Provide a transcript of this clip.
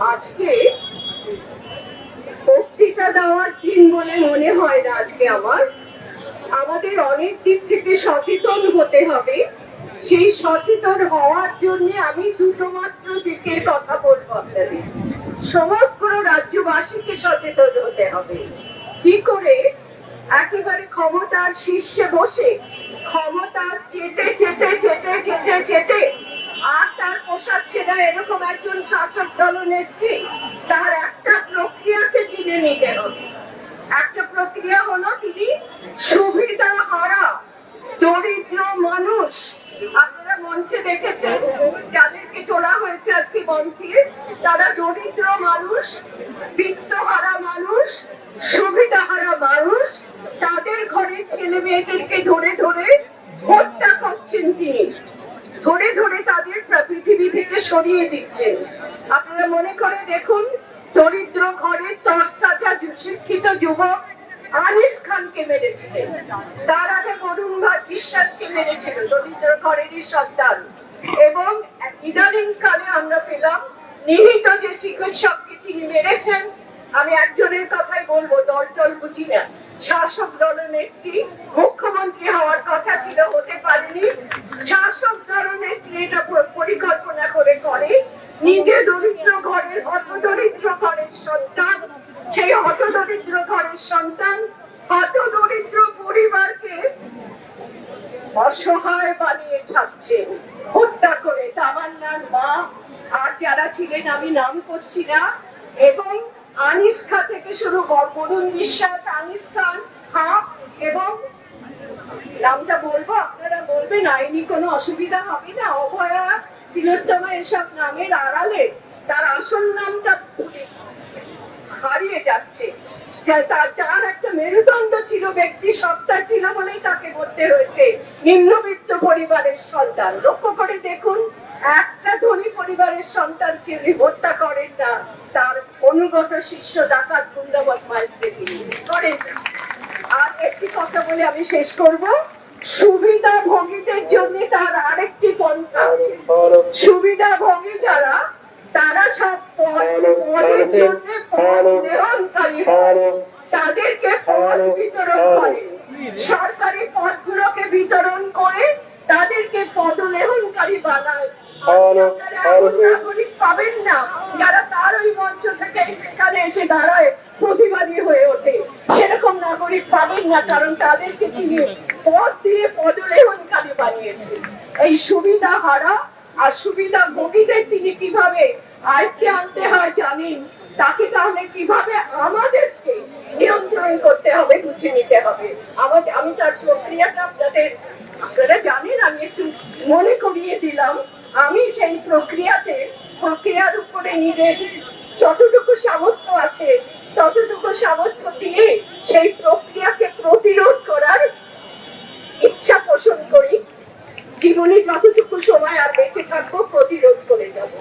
আজকে বক্তৃতা দেওয়ার দিন বলে মনে হয় না আজকে আমার। আমাদের অনেক দিক থেকে সচেতন হতে হবে। সেই সচেতন হওয়ার জন্য আমি দুটো মাত্র দিকের কথা বলব আপনাদের। সমগ্র রাজ্যবাসীকে সচেতন হতে হবে। কি করে? একেবারে ক্ষমতার শীর্ষে বসে, ক্ষমতার চেটে চেটে চেটে চেটে চেটে তার পোষাচ্ছে না এরকম একজন শাসক দলনেত্রী তার একটা প্রক্রিয়াকে চিনে নিতে একটা প্রক্রিয়া হলো তিনি সুবিধা হারা, দরিদ্র মানুষ। আপনারা মঞ্চে দেখেছেন, যাদেরকে তোলা হয়েছে আজকে মঞ্চে তারা দরিদ্র মানুষ বিত্তহারা মানুষ সুবিধাহারা মানুষ। তাদের ঘরের ছেলে মেয়েদেরকে ধরে ধরে হত্যা করছেন তিনি ধরে ধরে তাদের পৃথিবী থেকে সরিয়ে দিচ্ছেন আপনারা মনে করে দেখুন, দরিদ্র ঘরের তরতাজা শিক্ষিত যুবক আনিস খানকে মেরেছিলেন। তার আগে বরুণ ভাই বিশ্বাসকে মেরেছিল দরিদ্র ঘরেরই সন্তান। এবং ইদানিং কালে আমরা পেলাম, নিহিত যে চিকিৎসককে তিনি মেরেছেন, আমি একজনের কথাই বলব দল টল বুঝি না। শাসক দলনেত্রী মুখ্যমন্ত্রী হওয়ার কথা ছিল, হতে পারেনি। শাসক দলনেত্রী এটা পরিকল্পনা নিজে দরিদ্র ঘরের হত দরিদ্র ঘরের সন্তান, সেই হত দরিদ্র ঘরের সন্তান হত দরিদ্র পরিবারকে অসহায় বানিয়ে ছাড়ছেন হত্যা করে তামান্নার মা, আর যারা ছিলেন আমি নাম করছি না, এবং আনিস খা থেকে শুরু বরুণ বিশ্বাস আনিস খান হা এবং নামটা বলব, আপনারা বলবেন, আইনি কোনো অসুবিধা হবে না অভয়া তিলোত্তমা এসব নামের আড়ালে তার আসল নামটা হারিয়ে যাচ্ছে। তার তার একটা মেরুদণ্ড ছিল, ব্যক্তি সত্তা ছিল বলেই তাকে বলতে হয়েছে। নিম্নবিত্ত পরিবারের সন্তান। লক্ষ্য করে দেখুন, একটা ধনী পরিবারের সন্তানকে উনি হত্যা করেন না? তার অনুগত শিষ্য ডাকাত গুন্ডাবত মাইজকে তিনি করেন না। আর একটি কথা বলে আমি শেষ করব। সুবিধা ভোগীদের জন্য তার আরেকটি পন্থা আছে। সুবিধা ভোগী যারা তারা সব পদ পদের জন্য পদ গ্রহণকারী তাদেরকে পদ বিতরণ করে। সরকারি পদগুলোকে বিতরণ করে তাদেরকে পদলেহনকারী বানায়। নাগরিক পাবেন না। যারা তার ওই মঞ্চ থেকে সেখানে এসে দাঁড়ায় প্রতিবাদী হয়ে ওঠে। সেরকম নাগরিক পাবেন না কারণ তাদেরকে তিনি দিয়ে এই সুবিধা হারা আর সুবিধা ভোগীদের তিনি কীভাবে আয়কে আনতে হয় তাকে তাহলে কীভাবে আমাদেরকে নিয়ন্ত্রণ করতে হবে, বুঝে নিতে হবে। আমি তার প্রক্রিয়াটা আপনাদের আপনারা জানেন, আমি একটু মনে করিয়ে দিলাম। আমি সেই প্রক্রিয়াতে প্রক্রিয়ার উপরে নিজের যতটুকু সামর্থ্য আছে, ততটুকু সামর্থ্য দিয়ে সেই প্রক্রিয়াকে প্রতিরোধ করার করি জীবনে যতটুকু সময় আর বেঁচে থাকব প্রতিরোধ করে যাব।